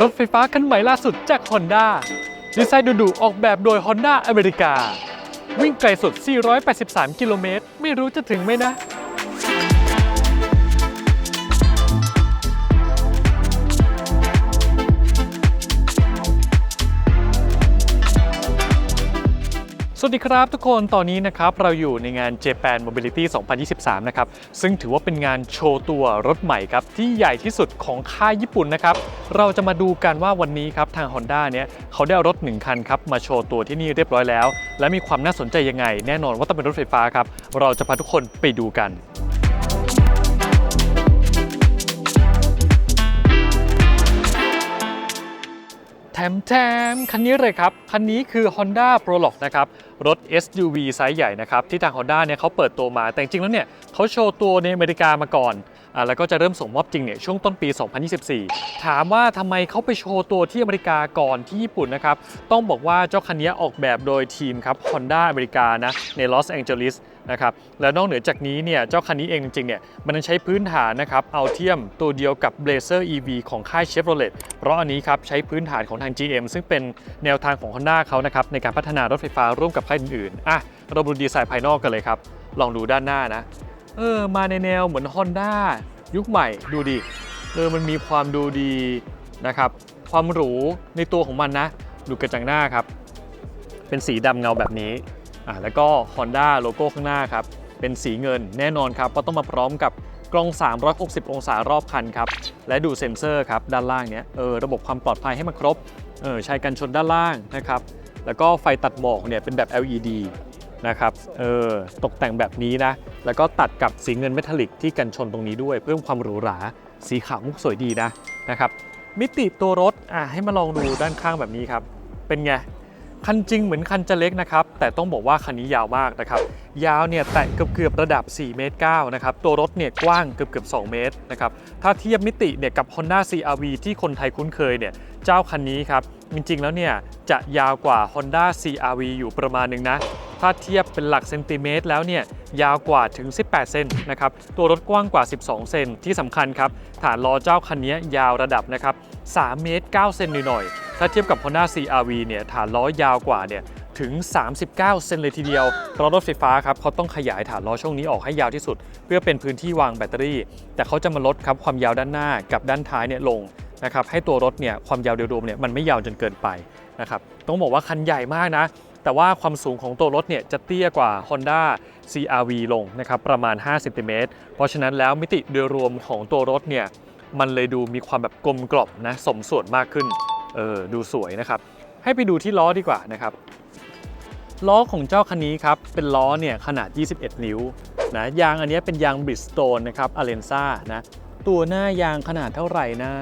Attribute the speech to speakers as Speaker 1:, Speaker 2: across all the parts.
Speaker 1: รถไฟฟ้าคันใหม่ล่าสุดจาก Honda ดีไซน์ดุๆออกแบบโดย Honda อเมริกา วิ่งไกลสุด 483 กิโลเมตร ไม่รู้จะถึงไหมนะ วัสดีครับทุกคนตอนนี้นะครับเราอยู่ในงาน Japan Mobility 2023 นะครับ ซึ่งถือว่าเป็นงานโชว์ตัวรถใหม่ครับ ที่ใหญ่ที่สุดของค่ายญี่ปุ่นนะครับ เราจะมาดูกันว่าวันนี้ครับ ทาง Honda เนี่ยเขาได้เอารถ 1 คันครับ มาโชว์ตัวที่นี่เรียบร้อยแล้ว และมีความน่าสนใจยังไง แน่นอนว่าต้องเป็นรถไฟฟ้าครับ เราจะพาทุกคนไปดูกันแถมแถมคันนี้เลยครับ คันนี้คือ Honda Prologue นะครับรถ SUV ไซส์ใหญ่นะครับที่ทาง Honda เนี่ยเขาเปิดตัวมาแต่จริงแล้วเนี่ยเขาโชว์ตัวในอเมริกามาก่อนอ่าแล้วก็จะเริ่มส่งมอบจริงเนี่ยช่วงต้นปี 2024 ถามว่าทำไมเขาไปโชว์ตัวที่อเมริกาก่อนที่ญี่ปุ่นนะครับต้องบอกว่าเจ้าคันนี้ออกแบบโดยทีมครับ Honda อเมริกานะในลอสแองเจลิสนะครับและนอกเหนือจากนี้เนี่ยเจ้าคันนี้เองจริงๆเนี่ยมันใช้พื้นฐานนะครับเอาเทียมตัวเดียวกับ Blazer EV ของค่าย Chevrolet เพราะอันนี้ครับใช้พื้นฐานของทาง GM ซึ่งเป็นแนวทางของ Honda เขานะครับในการพัฒนารถไฟฟ้าร่วมกับค่ายอื่นๆอะเราดูดีไซน์ภายนอกกันเลยครับ ลองดูด้านหน้านะ เออ มาในแนวเหมือน Honda ยุคใหม่ดูดิเออมันมีความดูดีนะครับ ความหรูในตัวของมันนะ ดูกระจังหน้าครับ เป็นสีดำเงาแบบนี้อ่าแล้วก็ Honda โลโก้ข้างหน้าครับ เป็นสีเงินแน่นอนครับเพราะต้องมาพร้อมกับกล้อง 360 องศารอบคันครับ และดูเซ็นเซอร์ครับ ด้านล่างเนี้ยเออระบบความปลอดภัยให้มันครบเออใช้กันชนด้านล่างนะครับ แล้วก็ไฟตัดหมอกเนี่ยเป็นแบบ LED นะครับ เออ ตกแต่งแบบนี้นะ แล้วก็ตัดกับสีเงินเมทัลลิกที่กันชนตรงนี้ด้วย เพิ่มความหรูหรา สีขาวมุกสวยดีนะ นะครับ มิติตัวรถ อะ ให้มาลองดูด้านข้างแบบนี้ครับ เป็นไง คันจริงเหมือนคันจะเล็กนะครับ แต่ต้องบอกว่าคันนี้ยาวมากนะครับ ยาวเนี่ยแตะเกือบเกือบระดับ 4 เมตร9นะครับ ตัวรถเนี่ยกว้างเกือบเกือบ2เมตรนะครับ ถ้าเทียบมิติเนี่ยกับ Honda CRV ที่คนไทยคุ้นเคยเนี่ย เจ้าคันนี้ครับ จริงๆ แล้วเนี่ยจะยาวกว่า Honda CRV อยู่ประมาณหนึ่งนะ ถ้าเทียบเป็นหลักเซนติเมตรแล้วเนี่ยยาวกว่าถึง 18 เซนนะครับ ตัวรถกว้างกว่า 12 เซนที่สำคัญครับ ฐานล้อเจ้าคันนี้ยาวระดับนะครับ3เมตร9เซนหน่อยๆ ถ้าเทียบกับ Honda CRV เนี่ยฐานล้อยาวกว่าเนี่ยถึง 39 เซนเลยทีเดียวเพราะรถไฟฟ้าครับเขาต้องขยายฐานล้อช่วงนี้ออกให้ยาวที่สุด เพื่อเป็นพื้นที่วางแบตเตอรี่ แต่เขาจะมาลดครับความยาวด้านหน้ากับด้านท้ายเนี่ยลง นะครับให้ตัวรถเนี่ยความยาวโดยรวมเนี่ยมันไม่ยาวจนเกินไปนะครับต้องบอกว่าคันใหญ่มากนะแต่ว่าความสูงของตัวรถเนี่ยจะเตี้ยกว่า Honda CRV ลงนะครับประมาณ5เซนติเมตรเพราะฉะนั้นแล้วมิติโดยรวมของตัวรถเนี่ยมันเลยดูมีความแบบกลมกล่อมนะสมส่วนมากขึ้นเออดูสวยนะครับ ให้ไปดูที่ล้อดีกว่านะครับ ล้อของเจ้าคันนี้ครับ เป็นล้อเนี่ยขนาด 21 นิ้วนะยางอันนี้เป็นยาง Bridgestone นะครับ Alenza นะตัวหน้ายางขนาดเท่าไหร่นะ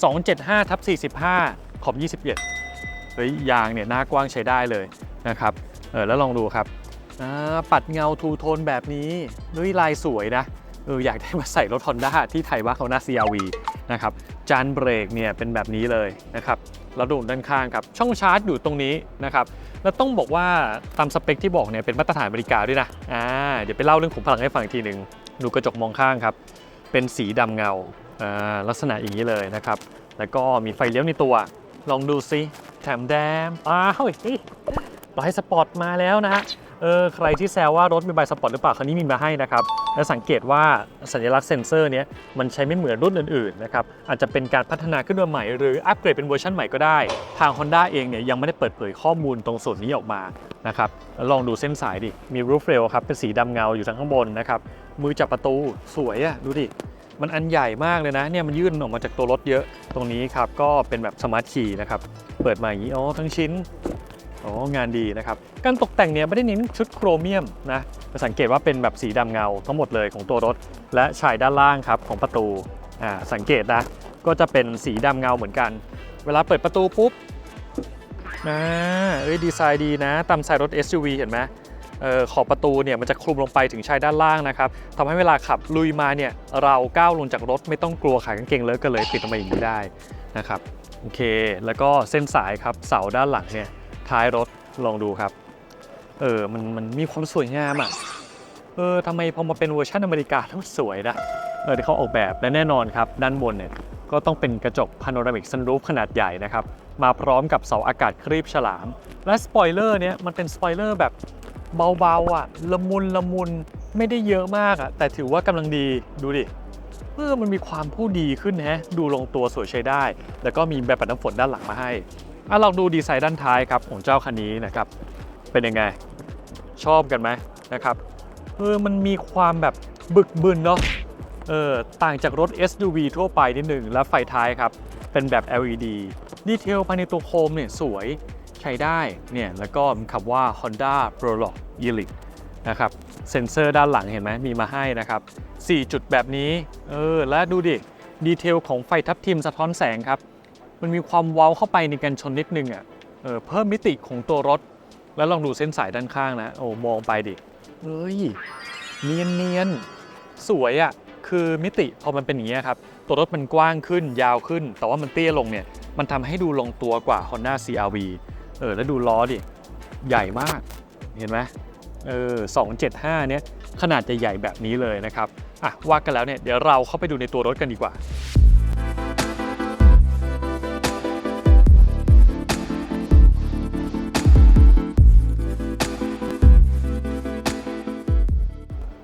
Speaker 1: 275ทับ45 ขอบ 21เฮ้ยยางเนี่ยหน้ากว้างใช้ได้เลยนะครับเออแล้วลองดูครับปัดเงาทูโทนแบบนี้ด้วยลายสวยนะเอออยากได้มาใส่รถ Honda ที่ไทยว่าเขาหน้า CRV นะครับจานเบรกเนี่ยเป็นแบบนี้เลยนะครับแล้วดูด้านข้างครับ ช่องชาร์จอยู่ตรงนี้นะครับแล้วต้องบอกว่าตามสเปคที่บอกเนี่ยเป็นมาตรฐานอเมริการด้วยนะอ่าเดี๋ยวไปเล่าเรื่องขุมพลังให้ฟังอีกทีหนึ่งดูกระจกมองข้างครับ เป็นสีดำเงา ลักษณะอย่างนี้เลยนะครับ แล้วก็มีไฟเลี้ยวในตัว ลองดูซิแถมแดมอ้าวเฮ้ยสปอร์ตมาแล้วนะฮะเออใครที่แซวว่ารถมีใบสปอร์ตหรือเปล่าคันนี้มีมาให้นะครับและสังเกตว่าสัญลักษณ์เซ็นเซอร์เนี้ยมันใช้ไม่เหมือนรุ่นอื่นๆนะครับอาจจะเป็นการพัฒนาขึ้นมาใหม่ หรืออัปเกรดเป็นเวอร์ชันใหม่ก็ได้ ทาง Honda เองเนี่ยยังไม่ได้เปิดเผยข้อมูลตรงส่วนนี้ออกมานะครับลองดูเส้นสายดิ มีรูฟเรลครับเป็นสีดำเงาอยู่ทางข้างบนนะครับมือจับประตูสวยอะดูดิ มันอันใหญ่มากเลยนะเนี่ยมันยื่นออกมาจากตัวรถเยอะตรงนี้ครับก็เป็นแบบสมาร์ทคีย์นะครับเปิดมาอย่างนี้อ๋อทั้งชิ้นอ๋องานดีนะครับการตกแต่งเนี่ยไม่ได้เน้นชุดโครเมียมนะจะสังเกตว่าเป็นแบบสีดำเงาทั้งหมดเลยของตัวรถ และชายด้านล่างครับของประตูอ่าสังเกตนะก็จะเป็นสีดำเงาเหมือนกัน เวลาเปิดประตูปุ๊บอ่าเอ้ยดีไซน์ดีนะตามสายรถ SUV เห็นไหม ขอบประตูเนี่ยมันจะคลุมลงไปถึงชายด้านล่างนะครับทำให้เวลาขับลุยมาเนี่ยเราก้าวลงจากรถไม่ต้องกลัวขากางเกงเลอะกันเลยปิดลงมาอย่างนี้ได้นะครับโอเค แล้วก็เส้นสายครับเสาด้านหลังเนี่ยท้ายรถลองดูครับเออมันมันมีความสวยงามอะเออทำไมพอมาเป็นเวอร์ชันอเมริกาแล้วมันสวยนะเออที่เขาออกแบบและแน่นอนครับ ด้านบนเนี่ยก็ต้องเป็นกระจกพาโนรามิกซันรูฟขนาดใหญ่นะครับ มาพร้อมกับเสาอากาศครีบฉลาม และสปอยเลอร์เนี้ยมันเป็นสปอยเลอร์แบบ เบาๆอะละมุนละมุนไม่ได้เยอะมากอะแต่ถือว่ากำลังดีดูดิเออมันมีความผู้ดีขึ้นแฮะดูลงตัวสวยใช้ได้ แล้วก็มีแบบปัดน้ำฝนด้านหลังมาให้อะลองดูดีไซน์ด้านท้ายครับของเจ้าคันนี้นะครับ เป็นยังไง ชอบกันไหมนะครับเออมันมีความแบบบึกบึนเนาะเออต่างจากรถ SUV ทั่วไปนิดหนึ่งและไฟท้ายครับ เป็นแบบ LED ดีเทลภายในตัวโคมเนี่ยสวย ใช้ได้เนี่ยแล้วก็มีคำว่า Honda Prologue Elite นะครับเซ็นเซอร์ด้านหลังเห็นไหมมีมาให้นะครับ 4 จุดแบบนี้เออและดูดิ ดีเทลของไฟทับทิมสะท้อนแสงครับ มันมีความเว้าเข้าไปในกันชนนิดนึงอะเออเพิ่มมิติของตัวรถ แล้วลองดูเส้นสายด้านข้างนะโอ้มองไปดิเฮ้ยเนียนเนียนสวยอะ่ะคือมิติพอมันเป็นอย่างนี้ยครับ ตัวรถมันกว้างขึ้นยาวขึ้น แต่ว่ามันเตี้ยลงเนี่ย มันทำให้ดูลงตัวกว่า Honda CRV เออแล้วดูล้อดิ ใหญ่มากเห็นไหมเออ275 เนี่ยขนาดจะใหญ่แบบนี้เลยนะครับอะว่ากันแล้วเนี่ยเดี๋ยวเราเข้าไปดูในตัวรถกันดีกว่า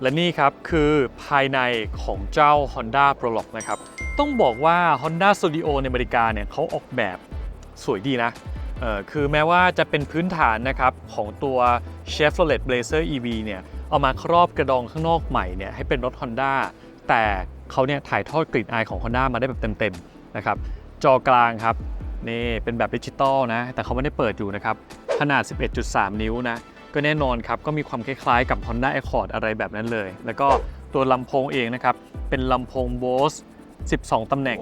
Speaker 1: และนี่ครับคือภายในของเจ้า Honda Prologue นะครับ ต้องบอกว่า Honda Studio ในอเมริกาเนี่ยเขาออกแบบสวยดีนะ คือแม้ว่าจะเป็นพื้นฐานนะครับของตัว Chevrolet Blazer EV เนี่ยเอามาครอบกระดองข้างนอกใหม่เนี่ยให้เป็นรถ Honda แต่เขาเนี่ยถ่ายทอดกลิ่นอายของ Honda มาได้แบบเต็มๆนะครับจอกลางครับนี่เป็นแบบดิจิตอลนะแต่เขาไม่ได้เปิดอยู่นะครับขนาด 11.3 นิ้วนะก็แน่นอนครับก็มีความคล้ายๆกับ Honda Accord อะไรแบบนั้นเลย แล้วก็ตัวลำโพงเองนะครับเป็นลำโพง Bose 12 ตำแหน่ง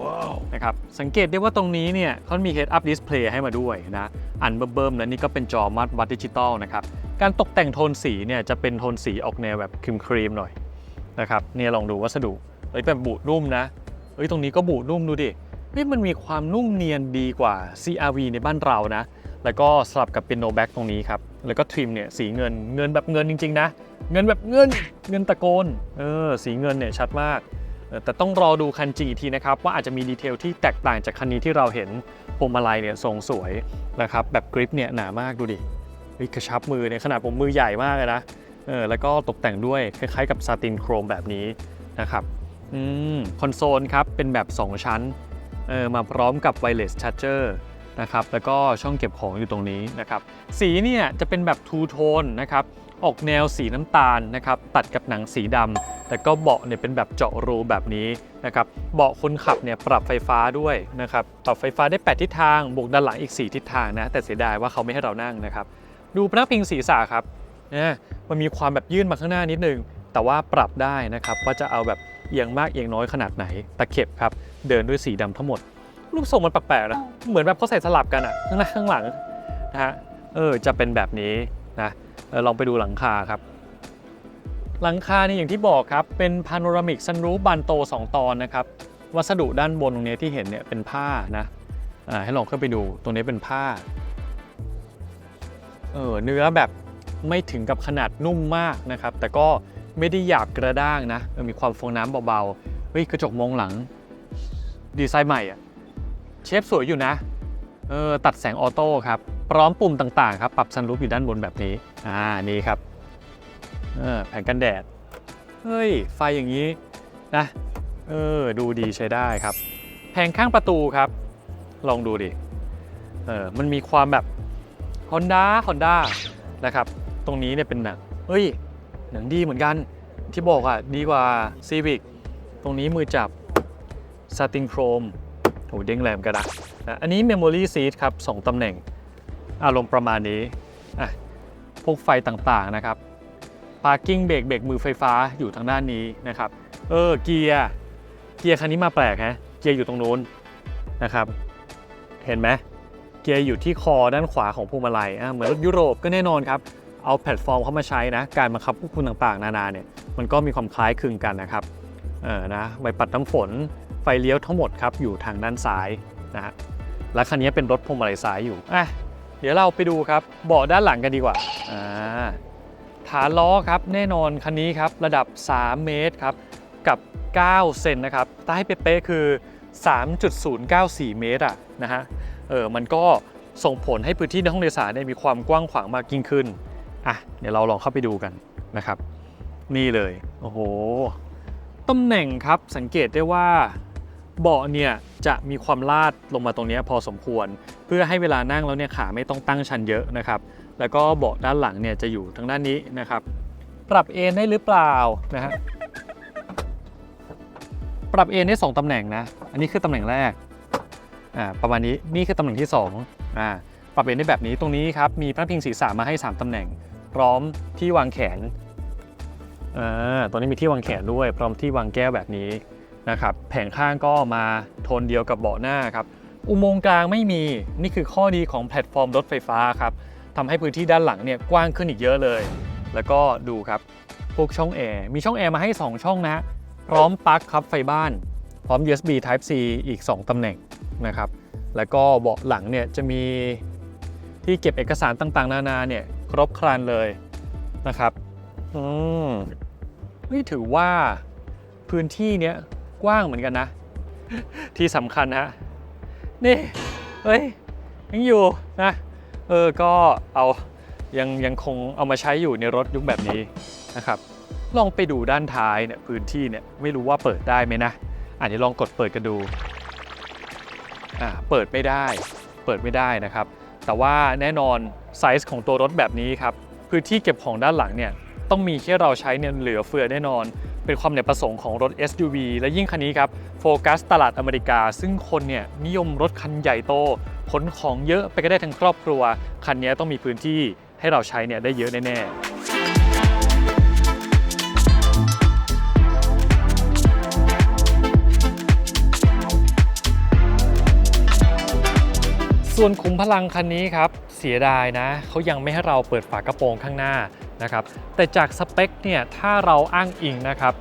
Speaker 1: นะครับ สังเกตได้ว่าตรงนี้เนี่ยเขามี Head Up Display ให้มาด้วยนะ อันเบิ่มๆแล้วนี่ก็เป็นจอมัดวัดดิจิตอลนะครับ การตกแต่งโทนสีเนี่ยจะเป็นโทนสีออกแนวแบบครีมๆหน่อยนะครับ เนี่ยลองดูวัสดุเฮ้ยแบบบุนุ่มนะเฮ้ยตรงนี้ก็บุนุ่มดูดิเฮ้ยมันมีความนุ่มเนียนดีกว่า CRV ในบ้านเรานะ แล้วก็สลับกับเป็นโนแบ็กตรงนี้ครับ แล้วก็ทริมเนี่ยสีเงิน เงินแบบเงินจริงๆนะ เงินแบบเงิน เงินตะโกน เออ สีเงินเนี่ยชัดมากเออ แต่ต้องรอดูคันจริงอีกทีนะครับ ว่าอาจจะมีดีเทลที่แตกต่างจากคันนี้ที่เราเห็นพวงมาลัยเนี่ยทรงสวยนะครับแบบกริปเนี่ยหนามากดูดิกระชับมือเนี่ยขนาดผมมือใหญ่มากเลยนะเออแล้วก็ตกแต่งด้วยคล้ายๆกับซาตินโครมแบบนี้นะครับอืมคอนโซลครับเป็นแบบ 2 ชั้นเออมาพร้อมกับ wireless charger นะครับแล้วก็ช่องเก็บของอยู่ตรงนี้นะครับสีเนี่ยจะเป็นแบบทูโทนนะครับ ออกแนวสีน้ำตาลนะครับตัดกับหนังสีดำแต่ก็เบาะเนี่ยเป็นแบบเจาะรูแบบนี้นะครับเบาะคนขับเนี่ยปรับไฟฟ้าด้วยนะครับปรับไฟฟ้าได้ 8 ทิศทางบวกด้านหลังอีก 4 ทิศทางนะแต่เสียดายว่าเขาไม่ให้เรานั่งนะครับดูพนักพิงศีรษะครับเนี่ยมันมีความแบบยื่นมาข้างหน้านิดนึง แต่ว่าปรับได้นะครับว่าจะเอาแบบเอียงมากเอียงน้อยขนาดไหนตะเข็บครับเดินด้วยสีดำทั้งหมด รูปทรงมันแปลกๆนะเหมือนแบบเขาใส่สลับกันอะข้างหน้าข้างหลังนะฮะเออจะเป็นแบบนี้นะเออ ลองไปดูหลังคาครับ หลังคาเนี่ยอย่างที่บอกครับ เป็นพาโนรามิกซันรูฟบานโต 2 ตอนนะครับ วัสดุด้านบนตรงนี้ที่เห็นเนี่ยเป็นผ้านะให้ลองขึ้นไปดูตรงนี้เป็นผ้าเออเนื้อแบบไม่ถึงกับขนาดนุ่มมากนะครับ แต่ก็ไม่ได้หยาบกระด้างนะมีความฟองน้ำเบาๆเฮ้ยกระจกมองหลัง ดีไซน์ใหม่อะเชฟสวยอยู่นะเออตัดแสงออโต้ครับ พร้อมปุ่มต่างๆครับ ปรับซันรูฟอยู่ด้านบนแบบนี้ อ่านี่ครับเออแผงกันแดด เฮ้ย ไฟอย่างนี้นะ เออ ดูดีใช้ได้ครับ แผงข้างประตูครับ ลองดูดิ เออ มันมีความแบบ Honda Honda นะครับ ตรงนี้เนี่ยเป็นหนังเฮ้ย หนังดีเหมือนกัน ที่บอกอะ ดีกว่า Civic ตรงนี้มือจับ s a t i n Chrome โหเด้งแรมกระดาษอันนี้ Memory Seat ครับ 2ตำแหน่ง อารมณ์ประมาณนี้ อะ พวกไฟต่างๆนะครับ Parking เบรกเบรกมือไฟฟ้าอยู่ทางด้านนี้นะครับ เออเกียร์เกียร์คันนี้มาแปลกฮะเกียร์อยู่ตรงนู้นนะครับ เห็นไหมเกียร์อยู่ที่คอด้านขวาของพวงมาลัยอะเหมือนรถยุโรปก็แน่นอนครับเอาแพลตฟอร์มเข้ามาใช้นะการบังคับควบคุมต่างๆ นานาเนี่ยมันก็มีความคล้ายคลึงกันนะครับเออนะใบปัดน้ำฝนไฟเลี้ยวทั้งหมดครับอยู่ทางด้านซ้ายนะฮะและคันนี้เป็นรถพวงมาลัยซ้ายอยู่อะ เดี๋ยวเราไปดูครับเบาะด้านหลังกันดีกว่าอ่าฐานล้อครับแน่นอนคันนี้ครับระดับ 3 เมตรครับกับ 9 เซนนะครับให้เป๊ะๆคือ 3.094 เมตรอะนะฮะเออมันก็ส่งผลให้พื้นที่ในห้องโดยสารเนี่ยมีความกว้างขวางมากยิ่งขึ้นอะเดี๋ยวเราลองเข้าไปดูกันนะครับ นี่เลย โอ้โหตำแหน่งครับสังเกตได้ว่า เบาะเนี่ยจะมีความลาดลงมาตรงนี้พอสมควร เพื่อให้เวลานั่งแล้วเนี่ยขาไม่ต้องตั้งชันเยอะนะครับ แล้วก็เบาะด้านหลังเนี่ยจะอยู่ทางด้านนี้นะครับ ปรับเอนได้หรือเปล่านะฮะปรับเอนได้สองตำแหน่งนะ อันนี้คือตำแหน่งแรกอ่าประมาณนี้นี่คือตำแหน่งที่สองอ่าปรับเอนได้แบบนี้ตรงนี้ครับมีพนักพิงศีรษะมาให้ 3ตำแหน่ง พร้อมที่วางแขนอ่าตรงนี้มีที่วางแขนด้วย พร้อมที่วางแก้วแบบนี้ นะครับแผงข้างก็มาโทนเดียวกับเบาะหน้าครับอุโมงค์กลางไม่มีนี่คือข้อดีของแพลตฟอร์มรถไฟฟ้าครับทำให้พื้นที่ด้านหลังเนี่ยกว้างขึ้นอีกเยอะเลย แล้วก็ดูครับพวกช่องแอร์มีช่องแอร์มาให้ 2 ช่องนะพร้อมปลั๊กครับไฟบ้าน พร้อม USB Type C อีก 2ตำแหน่งนะครับแล้วก็เบาะหลังเนี่ยจะมีที่เก็บเอกสารต่างๆ นานาเนี่ยครบครันเลยนะครับอืมนี่ถือว่าพื้นที่เนี้ย กว้างเหมือนกันนะ ที่สำคัญนะฮะนี่เฮ้ยยังอยู่นะเออก็เอายังยังคงเอามาใช้อยู่ในรถยุคแบบนี้นะครับลองไปดูด้านท้ายเนี่ยพื้นที่เนี่ยไม่รู้ว่าเปิดได้ไหมนะอะเดี๋ยวลองกดเปิดกันดูอ่าเปิดไม่ได้เปิดไม่ได้นะครับ แต่ว่าแน่นอนไซส์ของตัวรถแบบนี้ครับพื้นที่เก็บของด้านหลังเนี่ยต้องมีที่เราใช้เนี่ยเหลือเฟือแน่นอน เป็นความเนี่ยประสงค์ของรถ SUV และยิ่งคันนี้ครับโฟกัสตลาดอเมริกา ซึ่งคนเนี่ยนิยมรถคันใหญ่โตขนของเยอะไปก็ได้ทั้งครอบครัว คันนี้ต้องมีพื้นที่ให้เราใช้เนี่ยได้เยอะแน่ๆส่วนขุมพลังคันนี้ครับ เสียดายนะ เขายังไม่ให้เราเปิดฝากระโปรงข้างหน้า นะครับแต่จากสเปคเนี่ยถ้าเราอ้างอิงนะครับ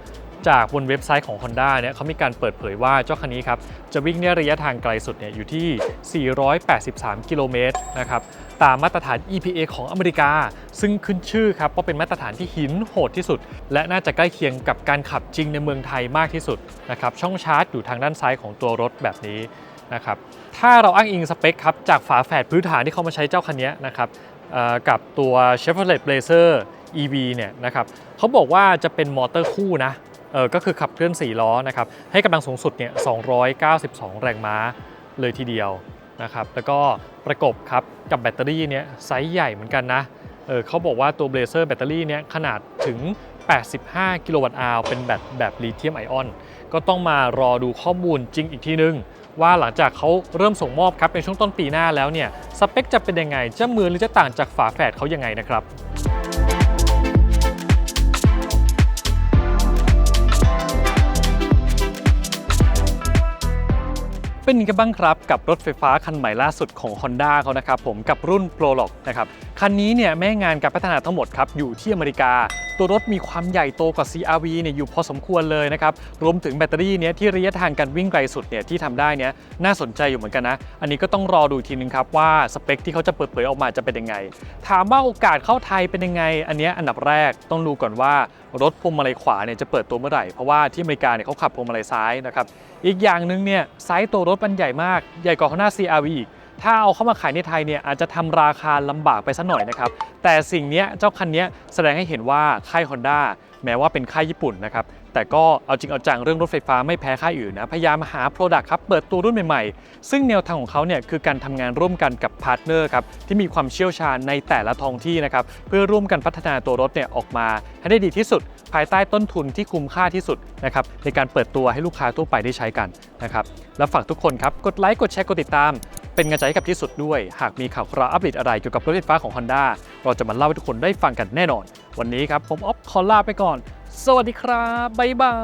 Speaker 1: จากบนเว็บไซต์ของ Honda เนี่ยเขามีการเปิดเผยว่าเจ้าคันนี้ครับจะวิ่งในระยะทางไกลสุดเนี่ยอยู่ที่ 483 กิโลเมตรนะครับตามมาตรฐาน EPA ของอเมริกา ซึ่งขึ้นชื่อครับว่าเป็นมาตรฐานที่หินโหดที่สุด และน่าจะใกล้เคียงกับการขับจริงในเมืองไทยมากที่สุดนะครับช่องชาร์จอยู่ทางด้านซ้ายของตัวรถแบบนี้นะครับถ้าเราอ้างอิงสเปคครับจากฝาแฝดพื้นฐานที่เขามาใช้เจ้าคันนี้นะครับ กับตัว Chevrolet Blazer EV เนี่ยนะครับเขาบอกว่าจะเป็นมอเตอร์คู่นะเออก็คือขับเคลื่อน 4 ล้อนะครับให้กำลังสูงสุดเนี่ย 292 แรงม้าเลยทีเดียวนะครับแล้วก็ประกบครับกับแบตเตอรี่เนี่ยไซส์ใหญ่เหมือนกันนะเออเขาบอกว่าตัว Blazer แบตเตอรี่เนี่ยขนาดถึง 85 กิโลวัตต์อาวเป็นแบตแบบลิเธียมไอออน ก็ต้องมารอดูข้อมูลจริงอีกทีนึง ว่าหลังจากเขาเริ่มส่งมอบครับในช่วงต้นปีหน้าแล้วเนี่ยสเปคจะเป็นยังไงจะเหมือนหรือจะต่างจากฝาแฝดเขายังไงนะครับ เป็นยังไงบ้างครับกับรถไฟฟ้าคันใหม่ล่าสุดของ Honda เขานะครับผมกับรุ่น Prolog นะครับคันนี้เนี่ยแม่งานการพัฒนาทั้งหมดครับอยู่ที่อเมริกา ตัวรถมีความใหญ่โตกว่า CRV เนี่ยอยู่พอสมควรเลยนะครับรวมถึงแบตเตอรี่เนี่ยที่ระยะทางการวิ่งไกลสุดเนี่ยที่ทำได้เนี่ยน่าสนใจอยู่เหมือนกันนะ อันนี้ก็ต้องรอดูทีนึงครับว่าสเปคที่เขาจะเปิดเผยออกมาจะเป็นยังไง ถามว่าโอกาสเข้าไทยเป็นยังไง อันนี้อันดับแรกต้องดูก่อนว่ารถพวงมาลัยขวาเนี่ยจะเปิดตัวเมื่อไหร่เพราะว่าที่อเมริกาเนี่ยเขาขับพวงมาลัยซ้ายนะครับอีกอย่างหนึ่งเนี่ยไซส์ตัวรถมันใหญ่มากใหญ่กว่าของหน้า CR-V อีกถ้าเอาเข้ามาขายในไทยเนี่ยอาจจะทำราคาลำบากไปสักหน่อยนะครับแต่สิ่งนี้เจ้าคันนี้แสดงให้เห็นว่าค่าย Honda แม้ว่าเป็นค่ายญี่ปุ่นนะครับ แต่ก็เอาจริงเอาจังเรื่องรถไฟฟ้าไม่แพ้ค่ายอื่นนะ พยายามหา Product ครับ เปิดตัวรุ่นใหม่ๆ ซึ่งแนวทางของเขาเนี่ยคือการทำงานร่วมกันกับพาร์ทเนอร์ครับ ที่มีความเชี่ยวชาญในแต่ละท้องที่นะครับ เพื่อร่วมกันพัฒนาตัวรถเนี่ยออกมาให้ได้ดีที่สุด ภายใต้ต้นทุนที่คุ้มค่าที่สุดนะครับในการเปิดตัวให้ลูกค้าทั่วไปได้ใช้กันนะครับแล้วฝากทุกคนครับกดไลค์กดแชร์กดติดตามเป็นกำลังใจให้กับที่สุดด้วย หากมีข่าวคราวอัปเดตอะไรเกี่ยวกับรถไฟฟ้าของ Honda เราจะมาเล่าให้ทุกคนได้ฟังกันแน่นอน วันนี้ครับผมออฟคอลาไปก่อน สวัสดีครับ บ๊ายบา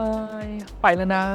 Speaker 1: ย ไปแล้วนะ